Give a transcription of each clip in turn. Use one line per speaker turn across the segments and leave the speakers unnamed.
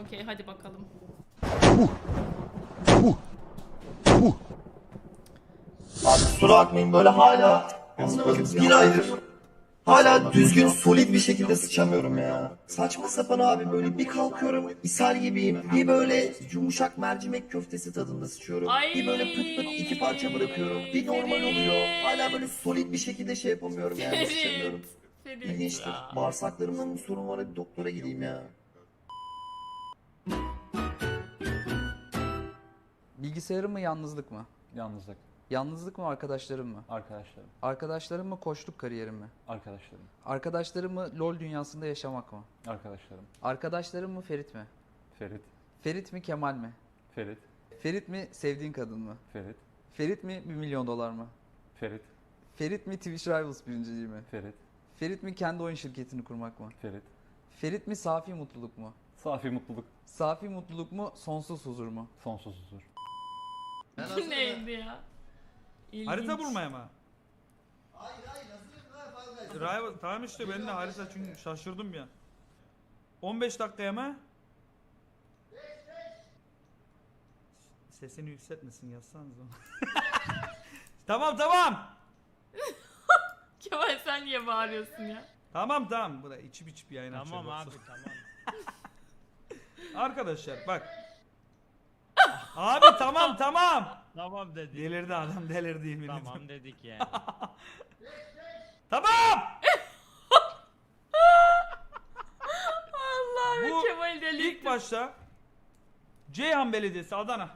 Okey hadi bakalım.
Abi kusura bakmayın böyle hala bakın bir aydır hala düzgün solid bir şekilde sıçamıyorum ya. Saçma sapan abi böyle bir kalkıyorum ishal gibiyim. Bir böyle yumuşak mercimek köftesi tadında sıçıyorum.
Ay.
Bir böyle pıt pıt iki parça bırakıyorum. Bir normal oluyor. Hala böyle solid bir şekilde şey yapamıyorum yani sıçamıyorum. İlginçtir. Bağırsaklarımda mı sorun var bir doktora gideyim ya.
Bilgisayarım mı yalnızlık mı?
Yalnızlık.
Yalnızlık mı arkadaşlarım mı?
Arkadaşlarım.
Arkadaşlarım mı koçluk kariyerim mi?
Arkadaşlarım.
Arkadaşlarım mı LoL dünyasında yaşamak mı?
Arkadaşlarım.
Arkadaşlarım mı Ferit mi?
Ferit.
Ferit mi Kemal mi?
Ferit.
Ferit mi sevdiğin kadın mı?
Ferit.
Ferit mi 1 milyon dolar mı?
Ferit.
Ferit mi Twitch Rivals birinciliği mi?
Ferit.
Ferit mi kendi oyun şirketini kurmak mı?
Ferit.
Ferit mi safi mutluluk mu?
Safi mutluluk.
Safi mutluluk mu sonsuz huzur mu?
Sonsuz huzur.
Bu neydi ya? İlginç.
Harita bulmaya mı? Hayır hayır Rival tamam işte ben de harita çünkü şaşırdım ya. 15 dakikaya mı? Sesini yükseltmesin yazsanız onu. tamam tamam.
Kemal sen niye bağırıyorsun ya?
Tamam tamam. Bu da içip içip yayın
Tamam
açıyor
abi
yoksa.
tamam.
Arkadaşlar bak. Abi tamam tamam.
Tamam dedik.
Delirdi adam delirdi yemin ediyorum.
Tamam dedik yani.
Tamam.
Allah'ım
Bu
Kemal deli.
İlk başta Ceyhan Belediyesi Adana.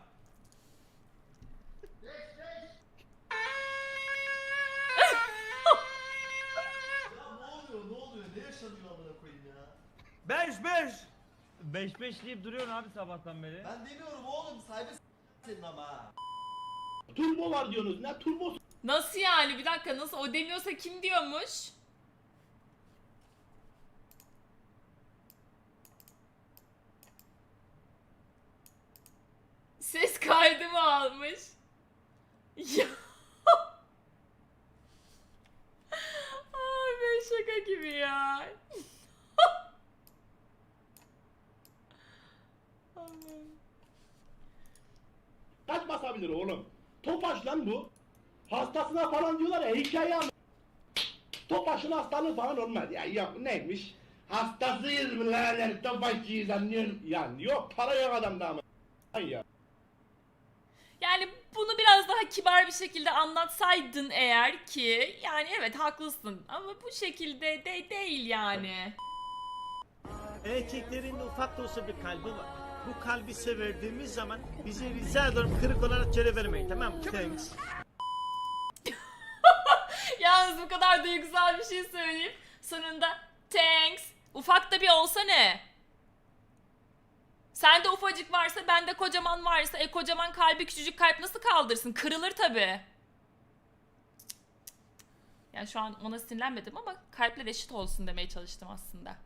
Beş beş.
5-5 deyip duruyorsun abi sabahtan beri.
Ben demiyorum oğlum sahibi senin ama.
Turbo var diyorsunuz. Ne turbosu
Nasıl yani? Bir dakika nasıl? O demiyorsa kim diyormuş? Ses kaydı mı almış? Ya. Ay ben şaka gibi ya. Allah'ım.
Basabilir oğlum? Topaş lan bu. Hastasına falan diyorlar ya hikaye anla. Topaşın hastalığı falan olmaz. Ya yok neymiş? Hastasıyız mı lan? Topaşçıyız anlıyorsun. Yani yok para yok adamda ama. Ay ya.
Yani bunu biraz daha kibar bir şekilde anlatsaydın eğer ki yani evet haklısın ama bu şekilde de değil yani.
Erkeklerin ufak da olsa bir kalbi var. Bu kalbi size zaman bize rica ediyorum kırık olarak geri vermeyin tamam mı? Thanks.
Yalnız bu kadar duygusal bir şey söyleyeyim. Sonunda thanks. Ufak da bir olsa ne? Sende ufacık varsa bende kocaman varsa e kocaman kalbi küçücük kalp nasıl kaldırsın? Kırılır tabi. Yani şu an ona sinirlenmedim ama kalpler eşit olsun demeye çalıştım aslında.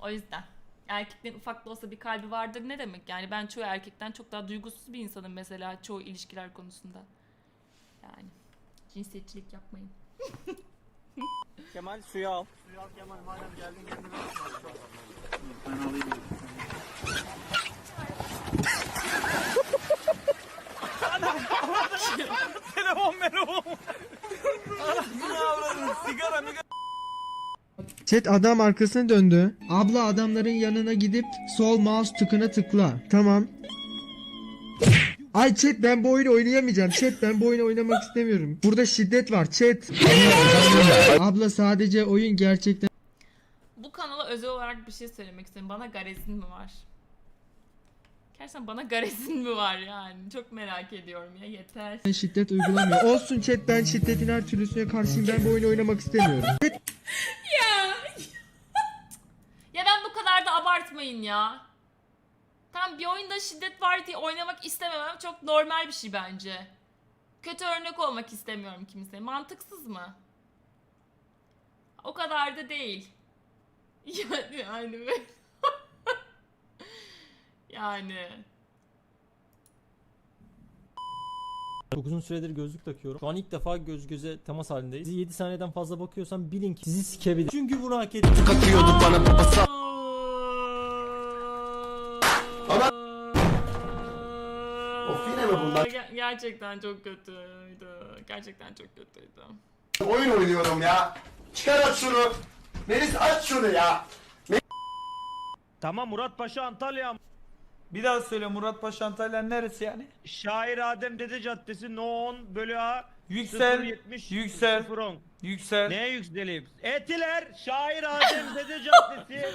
O yüzden. Erkeklerin ufak da olsa bir kalbi vardır ne demek? Yani ben çoğu erkekten çok daha duygusuz bir insanım mesela çoğu ilişkiler konusunda. Yani cinsiyetçilik yapmayın.
Kemal suyu al.
Telefon telefon. Sigara mı?
Chat adam arkasına döndü. Abla adamların yanına gidip sol mouse tıkına tıkla. Tamam. Ay chat ben bu oyunu oynayamayacağım. Chat ben bu oyunu oynamak istemiyorum. Burada şiddet var chat. Abla sadece oyun gerçekten
Bu kanala özel olarak bir şey söylemek istiyorum. Bana garezin mi var? Gerçekten bana garezin mi var yani? Çok merak ediyorum ya yeter.
şiddet uygulamıyor. Olsun chat ben şiddetin her türlüsüne karşıyım. Ben bu oyunu oynamak istemiyorum. Chat
ya ben bu kadar da abartmayın ya. Tamam bir oyunda şiddet var diye oynamak istememem çok normal bir şey bence. Kötü örnek olmak istemiyorum kimseye. Mantıksız mı? O kadar da değil. Yani yani yani.
Çok uzun süredir gözlük takıyorum. Şu an ilk defa göz göze temas halindeyiz. Sizi 7 saniyeden fazla bakıyorsam bilin ki sizi sikebilir. Çünkü bunu hak ettim.
Aa! Ger- gerçekten çok kötüydü. Gerçekten çok kötüydü.
oyun oynuyorum ya. Çıkar aç şunu. Melis aç şunu ya.
Tamam Murat Paşa Antalya.
Bir daha söyle Murat Paşa Antalya neresi yani?
Şair Adem Dede Caddesi No 10 bölü A.
Yüksel,
070
yüksel.
010.
Yüksel.
Neye yükseleyim? Etiler Şair Adem Dede Caddesi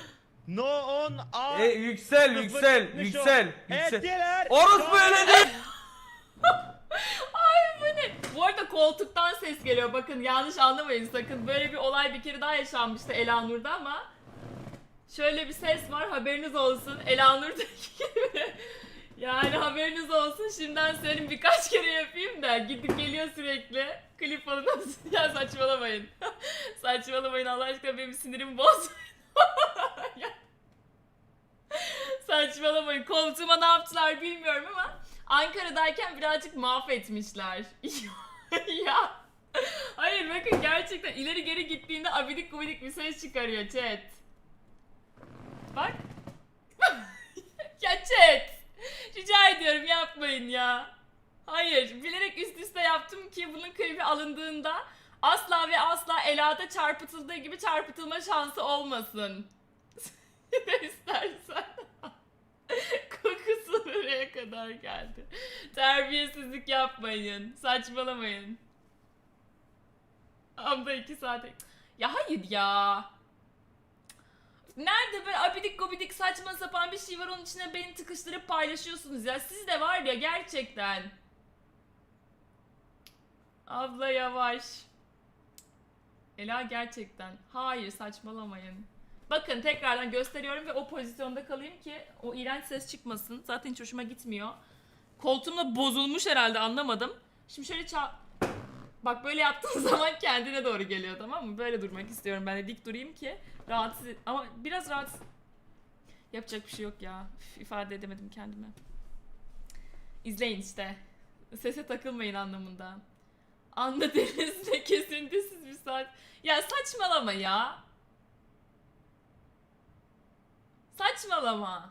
No 10 A.
E, yüksel, yüksel,
070
yüksel, yüksel.
Etiler
Orospu
Şair-
öyle değil.
Ay bu ne? Bu arada koltuktan ses geliyor. Bakın yanlış anlamayın sakın. Böyle bir olay bir kere daha yaşanmıştı Elanur'da ama şöyle bir ses var haberiniz olsun. Elanur'daki gibi. Yani haberiniz olsun. Şimdiden söyleyeyim birkaç kere yapayım da gidip geliyor sürekli. Klip falan. Ya saçmalamayın. saçmalamayın Allah aşkına benim sinirimi bozmayın. Saçmalamayın. Koltuğuma ne yaptılar bilmiyorum ama Ankara'dayken birazcık mahvetmişler. ya. Hayır bakın gerçekten ileri geri gittiğinde abidik gubidik bir ses çıkarıyor chat. Bak. ya chat. Rica ediyorum yapmayın ya. Hayır bilerek üst üste yaptım ki bunun klibi alındığında asla ve asla Ela'da çarpıtıldığı gibi çarpıtılma şansı olmasın. istersen. Kadar geldi. Terbiyesizlik yapmayın. Saçmalamayın. Abla iki saate... Ya hayır ya. Nerede böyle abidik gobidik saçma sapan bir şey var onun içine beni tıkıştırıp paylaşıyorsunuz ya. Siz de var ya gerçekten. Abla yavaş. Ela gerçekten. Hayır saçmalamayın. Bakın tekrardan gösteriyorum ve o pozisyonda kalayım ki o iğrenç ses çıkmasın. Zaten hiç hoşuma gitmiyor. Koltuğumda bozulmuş herhalde anlamadım. Şimdi şöyle ça... Bak böyle yaptığın zaman kendine doğru geliyor tamam mı? Böyle durmak istiyorum ben de dik durayım ki rahatsız... Ama biraz rahatsız... Yapacak bir şey yok ya. Üf, ifade edemedim kendime. İzleyin işte. Sese takılmayın anlamında. Anla denizde kesintisiz bir saat. Ya saçmalama ya. Saçmalama.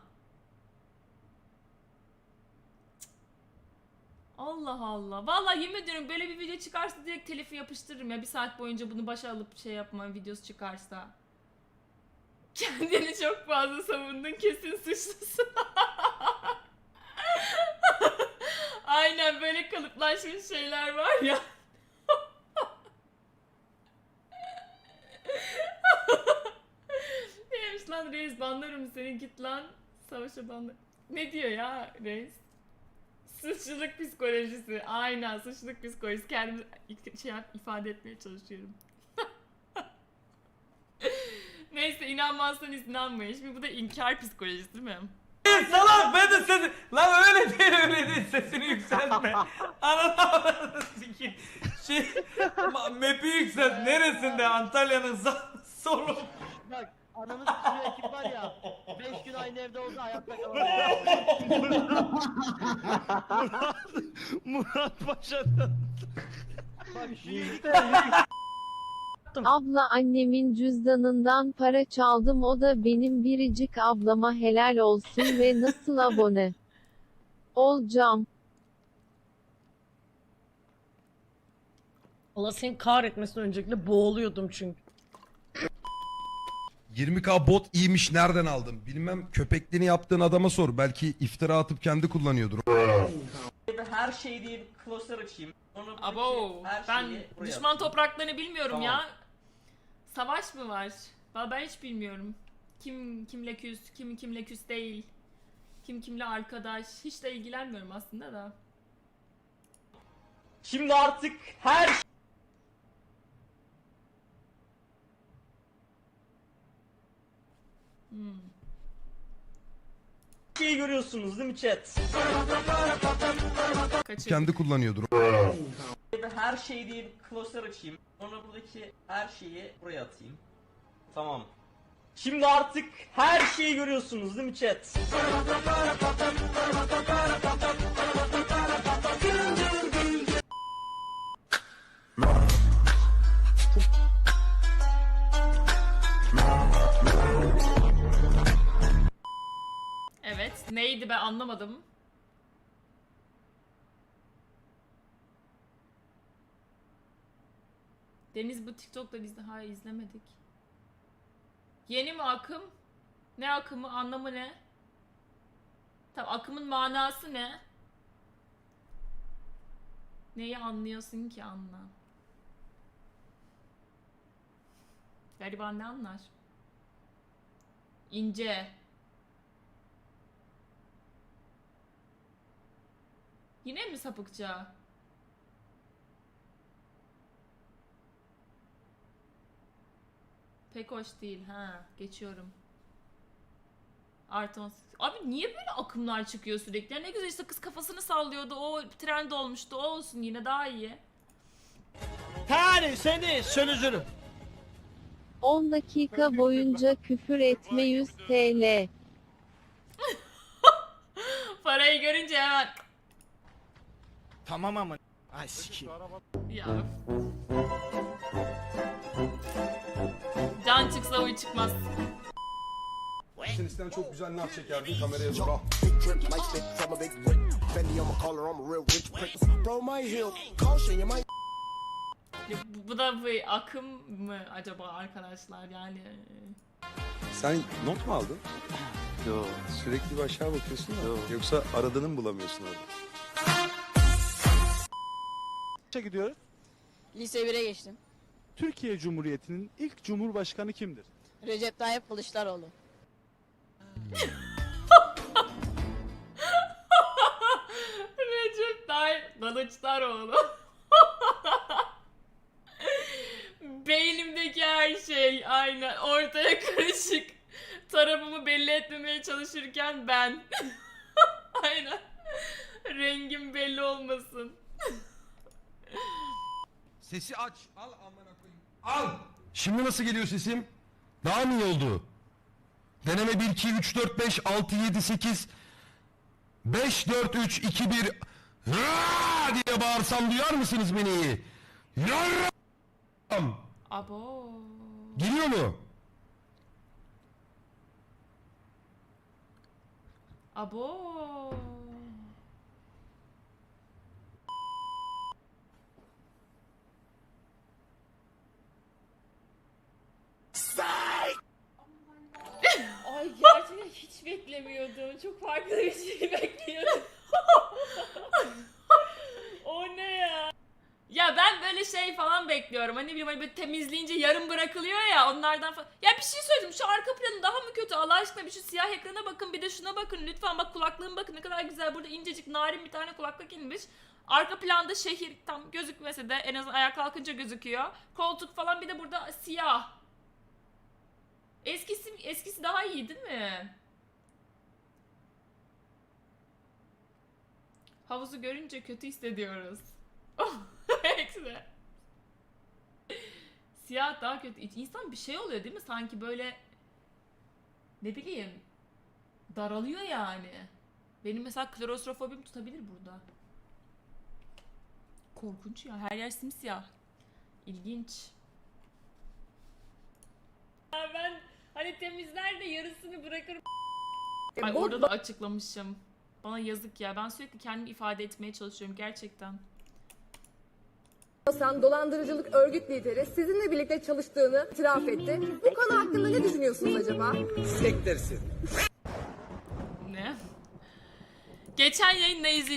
Allah Allah. Vallahi yemin ediyorum böyle bir video çıkarsa direkt telifi yapıştırırım ya. Bir saat boyunca bunu başa alıp şey yapma videosu çıkarsa. Kendini çok fazla savundun kesin suçlusun. Aynen böyle kalıplaşmış şeyler var ya. Neymiş lan reis banlarım seni git lan savaşa banlar. Ne diyor ya reis? Suçluluk psikolojisi. Aynen suçluluk psikolojisi. Kendimi şey ifade etmeye çalışıyorum. Neyse inanmazsanız inanmayın. Şimdi bu da inkar psikolojisi değil mi?
Salak ben de sesi... Lan öyle değil öyle değil sesini yükseltme. Ananı sikeyim. Şey... ma- Map'i yükselt. Neresinde? Antalya'nın solu.
Bak ananı sıkıyor ekip var ya. 5 gün aynı evde oldu hayatta kalamadı.
Murat Paşa'dan.
Bak şu yiğit
Abla annemin cüzdanından para çaldım o da benim biricik ablama helal olsun ve nasıl abone olacağım.
Allah seni kahretmesin öncelikle boğuluyordum çünkü.
20k bot iyiymiş nereden aldın? Bilmem köpekliğini yaptığın adama sor. Belki iftira atıp kendi kullanıyordur.
Her şey diye bir klasör açayım. Onu
Abo ben düşman topraklarını bilmiyorum
Tamam.
ya. Savaş mı var? Valla ben hiç bilmiyorum. Kim kimle küs, kim kimle küs değil. Kim kimle arkadaş. Hiç de ilgilenmiyorum aslında da.
Şimdi artık her
Hmm.
şeyi görüyorsunuz değil mi chat?
Kaçır.
Kendi kullanıyordur.
Her şey diye bir klasör açayım. Sonra buradaki her şeyi buraya atayım. Tamam. Şimdi artık her şeyi görüyorsunuz değil mi chat?
Neydi ben anlamadım. Deniz bu TikTok'ta biz daha izlemedik. Yeni mi akım? Ne akımı? Anlamı ne? Tam akımın manası ne? Neyi anlıyorsun ki anla? Gariban ne anlar? İnce. Yine mi sapıkça? Pek hoş değil ha. Geçiyorum. Artı 18. Abi niye böyle akımlar çıkıyor sürekli? Ne güzel işte kız kafasını sallıyordu. O trend olmuştu. O olsun yine daha iyi.
Yani seni sönüzürüm.
10 dakika boyunca küfür etme 100 TL.
Parayı görünce hemen
Tamam ama. Ay sikeyim.
ya. Can çıksa uy çıkmaz.
Sen çok güzel nar çekerdin kameraya doğru.
Ya Bu, bu da bir akım mı acaba arkadaşlar yani?
Sen not mu aldın? Yok. Sürekli bir aşağı bakıyorsun da. Yoksa aradığını mı bulamıyorsun orada?
Kaça gidiyoruz?
Lise 1'e geçtim.
Türkiye Cumhuriyeti'nin ilk cumhurbaşkanı kimdir?
Recep Tayyip Kılıçdaroğlu.
Recep Tayyip Kılıçdaroğlu. Beynimdeki her şey aynen ortaya karışık. Tarafımı belli etmemeye çalışırken ben. aynen. Rengim belli olmasın.
Sesi aç. Al amına koyayım. Al. Şimdi nasıl geliyor sesim? Daha mı iyi oldu? Deneme 1 2 3 4 5 6 7 8 5 4 3 2 1 Hıa! diye bağırsam duyar mısınız beni? Yarram!
Abo.
Geliyor mu?
Abo. Ay gerçekten hiç beklemiyordum. Çok farklı bir şey bekliyordum. o ne ya? Ya ben böyle şey falan bekliyorum. Hani bileyim hani böyle temizleyince yarım bırakılıyor ya onlardan falan. Ya bir şey söyleyeyim şu arka planı daha mı kötü Allah aşkına bir şu siyah ekrana bakın bir de şuna bakın lütfen bak kulaklığım bakın ne kadar güzel burada incecik narin bir tane kulaklık inmiş. Arka planda şehir tam gözükmese de en azından ayağa kalkınca gözüküyor. Koltuk falan bir de burada siyah. Eskisi eskisi daha iyi değil mi? Havuzu görünce kötü hissediyoruz. Eksi. Siyah daha kötü. İnsan bir şey oluyor değil mi? Sanki böyle ne bileyim daralıyor yani. Benim mesela klostrofobim tutabilir burada. Korkunç ya. Her yer simsiyah. İlginç. Ben hani temizler de yarısını bırakırım. Ay orada da açıklamışım. Bana yazık ya. Ben sürekli kendimi ifade etmeye çalışıyorum gerçekten.
Hasan dolandırıcılık örgüt lideri sizinle birlikte çalıştığını itiraf etti. Bu konu hakkında ne düşünüyorsunuz acaba?
Ne? Geçen yayın ne izleyeceğim?